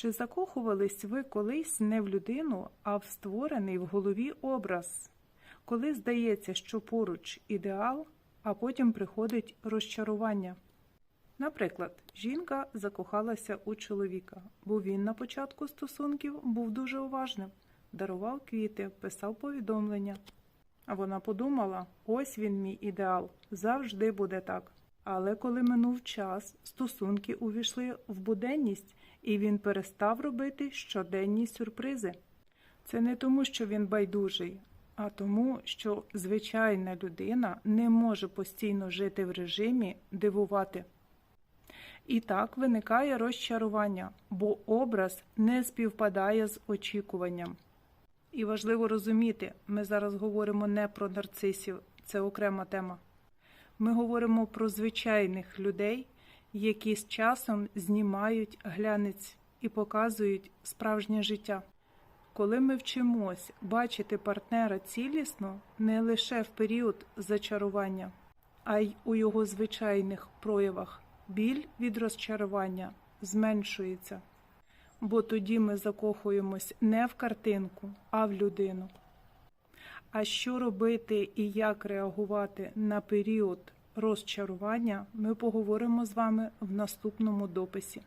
Чи закохувались ви колись не в людину, а в створений в голові образ, коли здається, що поруч ідеал, а потім приходить розчарування? Наприклад, жінка закохалася у чоловіка, бо він на початку стосунків був дуже уважним, дарував квіти, писав повідомлення. А вона подумала: ось він мій ідеал, завжди буде так. Але коли минув час, стосунки увійшли в буденність, і він перестав робити щоденні сюрпризи. Це не тому, що він байдужий, а тому, що звичайна людина не може постійно жити в режимі дивувати. І так виникає розчарування, бо образ не співпадає з очікуванням. І важливо розуміти, ми зараз говоримо не про нарцисів, це окрема тема. Ми говоримо про звичайних людей, які з часом знімають глянець і показують справжнє життя. Коли ми вчимось бачити партнера цілісно не лише в період зачарування, а й у його звичайних проявах, біль від розчарування зменшується. Бо тоді ми закохуємось не в картинку, а в людину. А що робити і як реагувати на період розчарування, ми поговоримо з вами в наступному дописі.